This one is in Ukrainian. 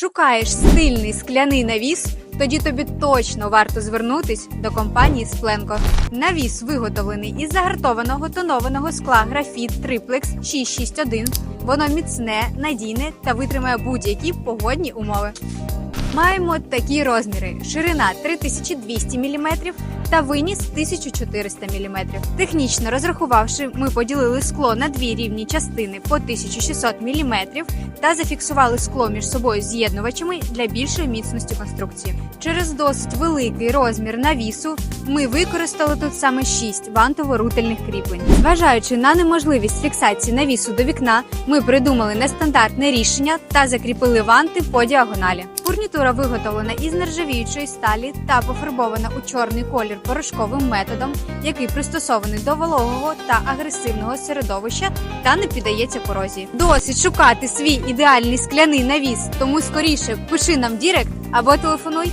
Шукаєш стильний скляний навіс? Тоді тобі точно варто звернутись до компанії Спленко. Навіс виготовлений із загартованого тонованого скла графіт Триплекс 661. Воно міцне, надійне та витримає будь-які погодні умови. Маємо такі розміри: ширина 3200 мм та виніс 1400 мм. Технічно розрахувавши, ми поділили скло на дві рівні частини по 1600 мм та зафіксували скло між собою з'єднувачами для більшої міцності конструкції. Через досить великий розмір навісу ми використали тут саме 6 вантово-рутельних кріплень. Зважаючи на неможливість фіксації навісу до вікна, ми придумали нестандартне рішення та закріпили ванти по діагоналі. Фурнітура виготовлена із нержавіючої сталі та пофарбована у чорний колір порошковим методом, який пристосований до вологого та агресивного середовища та не піддається корозії. Досить шукати свій ідеальний скляний навіс, тому скоріше пиши нам дірект або телефонуй.